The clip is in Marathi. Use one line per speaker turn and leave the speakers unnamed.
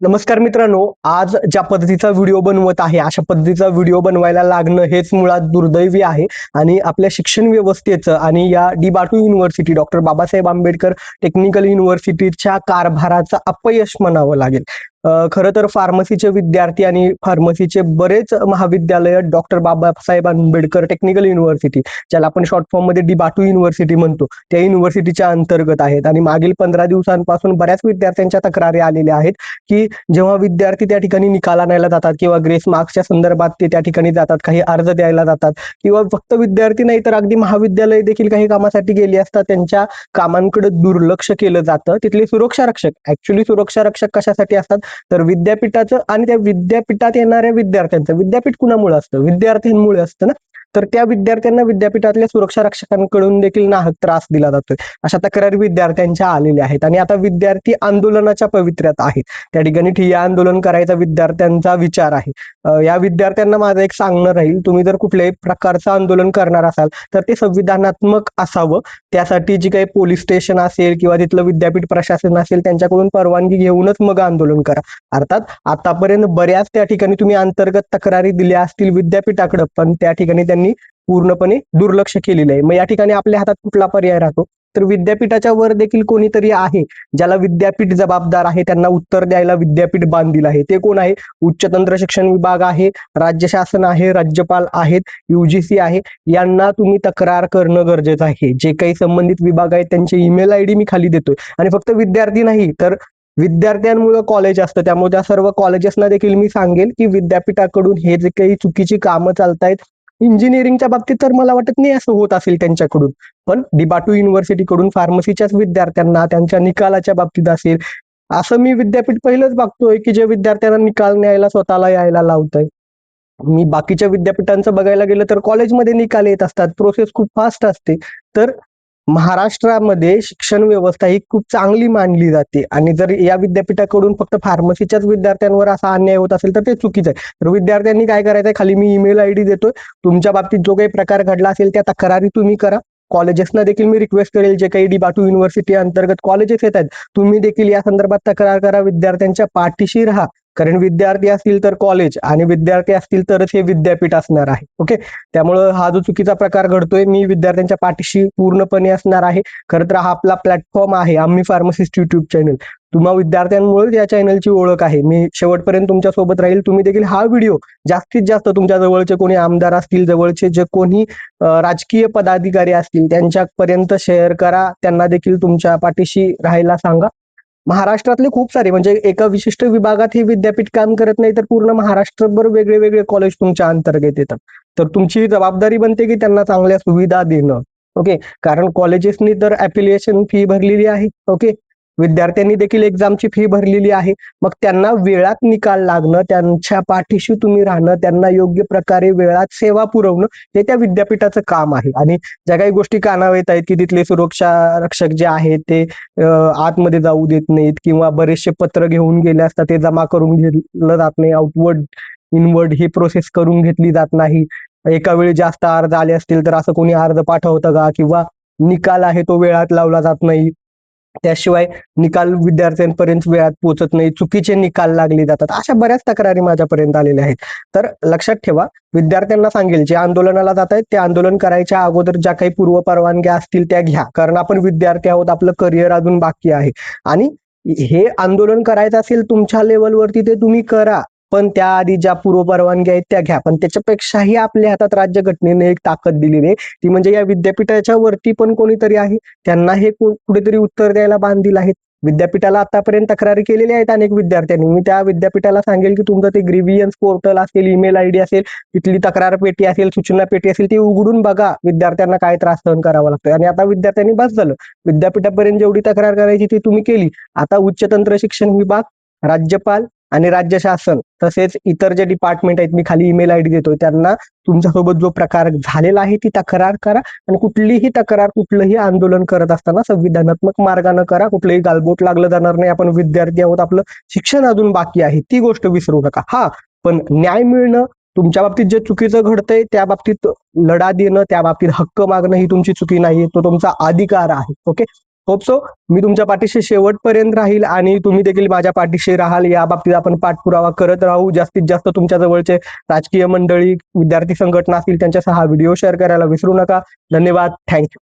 नमस्कार मित्रांनो आज ज्या पद्धतीचा व्हिडिओ बनवत आहे अशा पद्धतीचा व्हिडिओ बनवायला लागणं हेच मुळात दुर्दैवी आहे. आणि आपल्या शिक्षण व्यवस्थेचं आणि या D BATU university doctor Babasaheb Ambedkar technical युनिव्हर्सिटीच्या कारभाराचं अपयश म्हणावं लागेल. खरं तर फार्मसीचे विद्यार्थी आणि फार्मसीचे बरेच महाविद्यालय doctor Babasaheb Ambedkar technical university ज्याला आपण शॉर्ट फॉर्ममध्ये डिबाटू युनिव्हर्सिटी म्हणतो त्या युनिव्हर्सिटीच्या अंतर्गत आहेत. आणि मागील पंधरा दिवसांपासून बऱ्याच विद्यार्थ्यांच्या तक्रारी आलेल्या आहेत की जेव्हा विद्यार्थी त्या ठिकाणी निकाल आणायला जातात किंवा ग्रेस मार्क्सच्या संदर्भात ते त्या ठिकाणी जातात काही अर्ज द्यायला जातात किंवा फक्त विद्यार्थी नाही तर अगदी महाविद्यालय देखील काही कामासाठी गेली असतात त्यांच्या कामांकडे दुर्लक्ष केलं जातं. तिथले सुरक्षा रक्षक ऍक्च्युली सुरक्षा रक्षक कशासाठी असतात? तर विद्यापीठाचं आणि त्या विद्यापीठात येणाऱ्या विद्यार्थ्यांचं विद्यापीठ कुणामुळे असतं? विद्यार्थ्यांमुळे असतं ना? तर त्या विद्यार्थ्यांना विद्यापीठातल्या सुरक्षा रक्षकांकडून देखील नाहक त्रास दिला जातोय. अशा तक्रारी विद्यार्थ्यांच्या आलेल्या आहेत आणि आता विद्यार्थी आंदोलनाच्या पवित्र्यात आहेत. त्या ठिकाणी ठिय्या आंदोलन करायचा विद्यार्थ्यांचा विचार आहे. या विद्यार्थ्यांना माझं एक सांगणं राहील तुम्ही जर कुठल्याही प्रकारचं आंदोलन करणार असाल तर ते संविधानात्मक असावं. त्यासाठी जी काही पोलीस स्टेशन असेल किंवा तिथलं विद्यापीठ प्रशासन असेल त्यांच्याकडून परवानगी घेऊनच मग आंदोलन करा. अर्थात आतापर्यंत बऱ्याच त्या ठिकाणी तुम्ही अंतर्गत तक्रारी दिल्या असतील विद्यापीठाकडे पण त्या ठिकाणी त्यांनी पूर्णपणे दुर्लक्ष केलेलं आहे. मग या ठिकाणी आपल्या हातात कुठला पर्याय राहतो? तर विद्यापीठाच्या वर देखील कोणीतरी आहे ज्याला विद्यापीठ जबाबदार आहे त्यांना उत्तर द्यायला विद्यापीठ बांधील आहे. ते कोण आहे? उच्च तंत्र शिक्षण विभाग आहे राज्य शासन आहे राज्यपाल आहेत युजीसी आहे. यांना तुम्ही तक्रार करणं गरजेचं आहे. जे काही संबंधित विभाग आहेत त्यांचे ईमेल आयडी मी खाली देतोय. आणि फक्त विद्यार्थी नाही तर विद्यार्थ्यांमुळे कॉलेज असतं. त्यामुळे त्या सर्व कॉलेजेसना देखील मी सांगेल की विद्यापीठाकडून हे जे काही चुकीची कामं चालतायत इंजिनिअरिंगच्या बाबतीत तर मला वाटत नाही असं होत असेल त्यांच्याकडून. पण डिबाटू युनिव्हर्सिटीकडून फार्मसीच्याच विद्यार्थ्यांना त्यांच्या निकालाच्या बाबतीत असेल. असं मी विद्यापीठ पहिलंच बघतोय की जे विद्यार्थ्यांना निकाल न्यायला स्वतःला यायला लावतंय. मी बाकीच्या विद्यापीठांचं बघायला गेलं तर कॉलेजमध्ये निकाल येत असतात. प्रोसेस खूप फास्ट असते. तर महाराष्ट्रामध्ये शिक्षण व्यवस्था ही खूप चांगली मानली जाते. आणि जर या विद्यापीठाकडून फक्त फार्मसीच्याच विद्यार्थ्यांवर असा अन्याय होत असेल तर ते चुकीचं आहे. तर विद्यार्थ्यांनी काय करायचंय? खाली मी ईमेल आय डी देतोय. तुमच्या बाबतीत जो काही प्रकार घडला असेल त्या तक्रारी तुम्ही करा. कॉलेजेसना देखील मी रिक्वेस्ट करेल. जे काही डी बाटू युनिव्हर्सिटी अंतर्गत कॉलेजेस येत आहेत तुम्ही देखील या संदर्भात तक्रार करा. विद्यार्थ्यांच्या पाठीशी राहा. कारण विद्यार्थी असतील तर कॉलेज आणि विद्यार्थी असतील तरच हे विद्यापीठ असणार आहे. ओके त्यामुळं हा जो चुकीचा प्रकार घडतोय मी विद्यार्थ्यांच्या पाठीशी पूर्णपणे असणार आहे. खरं तर हा आपला प्लॅटफॉर्म आहे आम्ही फार्मसिस्ट युट्यूब चॅनल तुम्हा विद्यार्थ्यांमुळे या चॅनलची ओळख आहे. मी शेवटपर्यंत तुमच्यासोबत राहील. तुम्ही देखील हा व्हिडिओ जास्तीत जास्त तुमच्या जवळचे कोणी आमदार असतील जवळचे जे कोणी राजकीय पदाधिकारी असतील त्यांच्यापर्यंत शेअर करा. त्यांना देखील तुमच्या पाठीशी राहायला सांगा. महाराष्ट्रातले खूप सारे म्हणजे एका विशिष्ट विभागात हे विद्यापीठ काम करत नाही तर पूर्ण महाराष्ट्रभर वेगळे वेगळे कॉलेज तुमच्या अंतर्गत येतात. तर तुमची जबाबदारी बनते की त्यांना चांगल्या सुविधा देणं. ओके? कारण कॉलेजेसनी तर ऍप्लिकेशन फी भरलेली आहे. ओके? विद्यार्थ्यांनी देखील एक्झामची फी भरलेली आहे. मग त्यांना वेळात निकाल लागणं त्यांच्या पाठीशी तुम्ही राहणं त्यांना योग्य प्रकारे वेळात सेवा पुरवणं हे त्या विद्यापीठाचं काम आहे. आणि ज्या काही गोष्टी कानावर येत आहेत की तिथले सुरक्षा रक्षक जे आहेत ते आतमध्ये जाऊ देत नाहीत किंवा बरेचसे पत्र घेऊन गेले असतात ते जमा करून घेतलं जात नाही. आउटवर्ड इनवर्ड ही प्रोसेस करून घेतली जात नाही. एका वेळी जास्त अर्ज आले असतील तर असं कोणी अर्ज पाठवतं का? किंवा निकाल आहे तो वेळात लावला जात नाही. त्याशिवाय निकाल विद्यार्थ्यांपर्यंत वेळात पोहोचत नाही. चुकीचे निकाल लागले जातात. अशा बऱ्याच तक्रारी माझ्यापर्यंत आलेल्या आहेत. तर लक्षात ठेवा विद्यार्थ्यांना सांगेल जे आंदोलनाला जात आहेत ते आंदोलन करायच्या अगोदर ज्या काही पूर्व परवानग्या असतील त्या घ्या. कारण आपण विद्यार्थी आहोत आपलं करिअर अजून बाकी आहे. आणि हे आंदोलन करायचं असेल तुमच्या लेवलवरती ते तुम्ही करा. पण त्याआधी ज्या पूर्व परवानग्या आहेत त्या घ्या. पण त्याच्यापेक्षाही आपल्या हातात राज्यघटनेने एक ताकद दिलेली आहे. ती म्हणजे या विद्यापीठाच्या वरती पण कोणीतरी आहे. त्यांना हे कुठेतरी उत्तर द्यायला बांधील आहेत. विद्यापीठाला आतापर्यंत तक्रारी केलेल्या आहेत अनेक विद्यार्थ्यांनी. मी त्या विद्यापीठाला सांगेल की तुमचं ते ग्रीव्हियन्स पोर्टल असेल ईमेल आयडी असेल तिथली तक्रार पेटी असेल सूचना पेटी असेल ती उघडून बघा. विद्यार्थ्यांना काय त्रास सहन करावा लागतो आणि आता विद्यार्थ्यांनी बस झालं. विद्यापीठापर्यंत जेवढी तक्रार करायची ती तुम्ही केली. आता उच्च तंत्र शिक्षण विभाग राज्यपाल आणि राज्य शासन तसेच इतर जे डिपार्टमेंट आहेत मी खाली ईमेल आय डी देतोय त्यांना तुमच्यासोबत जो प्रकार झालेला आहे ती तक्रार करा आणि कुठलीही तक्रार कुठलंही आंदोलन करत असताना संविधानात्मक मार्गाने करा. कुठलंही गालबोट लागलं जाणार नाही आपण विद्यार्थी आहोत आपलं शिक्षण अजून बाकी आहे ती गोष्ट विसरू नका. हा पण न्याय मिळणं तुमच्या बाबतीत जे चुकीचं घडतंय त्या बाबतीत लढा देणं त्या बाबतीत हक्क मागणं ही तुमची चुकी नाहीये तो तुमचा अधिकार आहे ओके? होप सो मी तुमच्या पाठीशी शेवटपर्यंत राहील आणि तुम्ही देखील माझ्या पाठीशी राहाल. या बाबतीत आपण पाठपुरावा करत राहू. जास्तीत जास्त तुमच्या जवळचे राजकीय मंडळी विद्यार्थी संघटना असतील त्यांच्यासह हा व्हिडिओ शेअर करायला विसरू नका. धन्यवाद. थँक्यू